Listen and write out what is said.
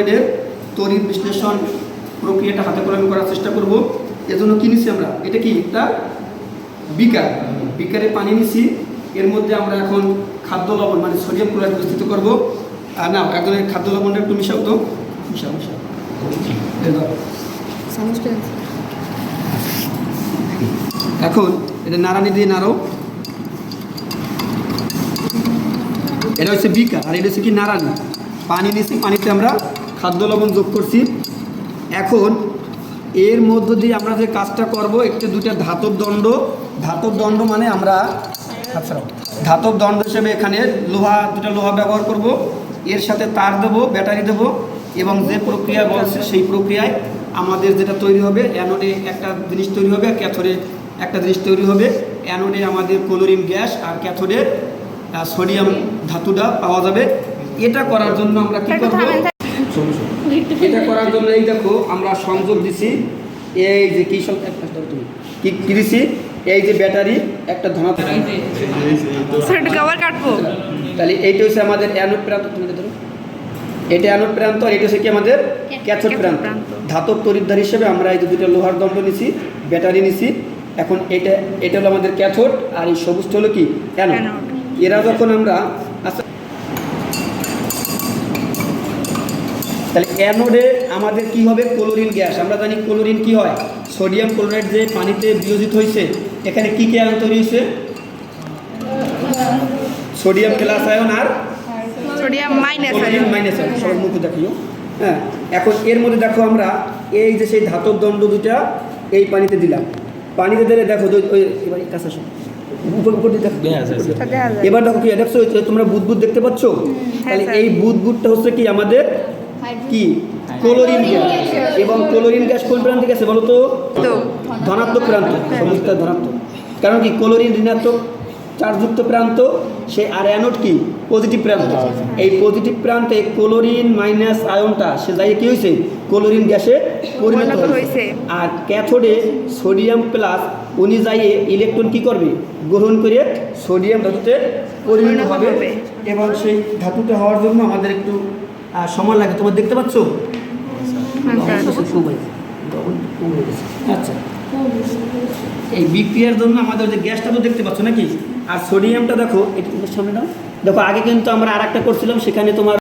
ক্লোরাইডের তড়িৎ বিশ্লেষণ প্রক্রিয়াটা হাতে কলমে করার চেষ্টা করব। এজন্য কি নিছি আমরা? এটা কি? একটা বিকার। বিকারে পানি নিছি। এর মধ্যে আমরা এখন খাদ্য লবণ মানে সোডিয়াম ক্লোরাইড প্রস্তুত করব। আর না একজন খাদ্য লবণটা একটু মিশাও তো। মিশাও মিশাও। এখন এটা নাড়ানি দিয়ে নাড়ো। এটা হচ্ছে বিকা আর এটা হচ্ছে কি নাড়ানি? পানি নিছি, পানিতে আমরা খাদ্য লবণ যোগ করছি। এখন এর মধ্য দিয়ে আমরা যে কাজটা করব একটু দুটা ধাতব দণ্ড। ধাতব দণ্ড মানে আমরা ধাতব দণ্ড হিসেবে এখানে লোহা দুটা লোহা ব্যবহার করব। এর সাথে তার দেব ব্যাটারি দেব এবং যে প্রক্রিয়া বলছে সেই প্রক্রিয়ায় আমাদের যেটা তৈরি হবে অ্যানোডে একটা জিনিস তৈরি হবে আর ক্যাথোডে একটা জিনিস তৈরি হবে। অ্যানোডে আমাদের ক্লোরিন গ্যাস আর ক্যাথোডে সোডিয়াম ধাতুটা পাওয়া যাবে। এটা করার জন্য আমরা কি করব? এটা করার জন্য এই দেখো আমরা সংযোগ দিছি। এই যে কি সব তুমি। কি কি দিছি? এই যে ব্যাটারি একটা স্যার কাটবো? তাহলে এইটা হচ্ছে আমাদের অ্যানোড প্রান্ত তুমি ধরো। এটা অ্যানোড প্রান্ত আর এটা হচ্ছে কি আমাদের ক্যাথোড প্রান্ত। ধাতব তরিদ্ধার হিসেবে আমরা এই যে দুটো লোহার দণ্ড নিছি ব্যাটারি নিছি। এখন এটা এটা হলো আমাদের ক্যাথোড আর এই সবুজটা হলো কি? অ্যানোড। এরা যখন আমরা আচ্ছা তাহলে অ্যানোডে আমাদের কি হবে? ক্লোরিন গ্যাস আমরা জানি ক্লোরিন কি হয়? সোডিয়াম ক্লোরাইড যে পানিতে বিয়োজিত হয়েছে এখানে কি কি আয়ন তৈরি হয়েছে সোডিয়াম প্লাস আয়ন আর sodium minus chlorine minus ion. সবার মুখ দেখিও। হ্যাঁ এখন এর মধ্যে দেখো আমরা এই যে সেই ধাতব দণ্ড দুটা এই পানিতে দিলাম। পানিতে দিলে দেখো এবার কাছে এবার দেখো কি দেখছ তোমরা বুদবুদ দেখতে পাচ্ছ? তাহলে স্যার। এই বুদবুদটা হচ্ছে কি আমাদের কি? ক্লোরিন গ্যাস এবং ক্লোরিন গ্যাস কোন প্রান্তে গেছে বলো তো। ধনাত্মক প্রান্ত সমস্ত ধনাত্মক। কারণ কি? ক্লোরিন ঋণাত্মক চার্জযুক্ত প্রান্ত সে আর অ্যানোড কি? পজিটিভ প্রান্ত। এই পজিটিভ প্রান্তে ক্লোরিন মাইনাস আয়নটা সে যাই কি হয়েছে ক্লোরিন গ্যাসে পরিণত হয়েছে। আর ক্যাথোডে সোডিয়াম প্লাস উনি যাইয়ে ইলেকট্রন কি করবে? গ্রহণ করে সোডিয়াম ধাতুতে পরিণত হবে। এবং সেই ধাতুতে হওয়ার জন্য আমাদের একটু সময় লাগে। তোমার দেখতে পাচ্ছ? আচ্ছা। এই বিক্রিয়ার জন্য আমাদের যে গ্যাসটা তো দেখতে পাচ্ছ নাকি? আর সোডিয়ামটা দেখো এটা তোমার সামনে নাও। দেখো আগে কিন্তু আমরা আর একটা করছিলাম সেখানে তোমার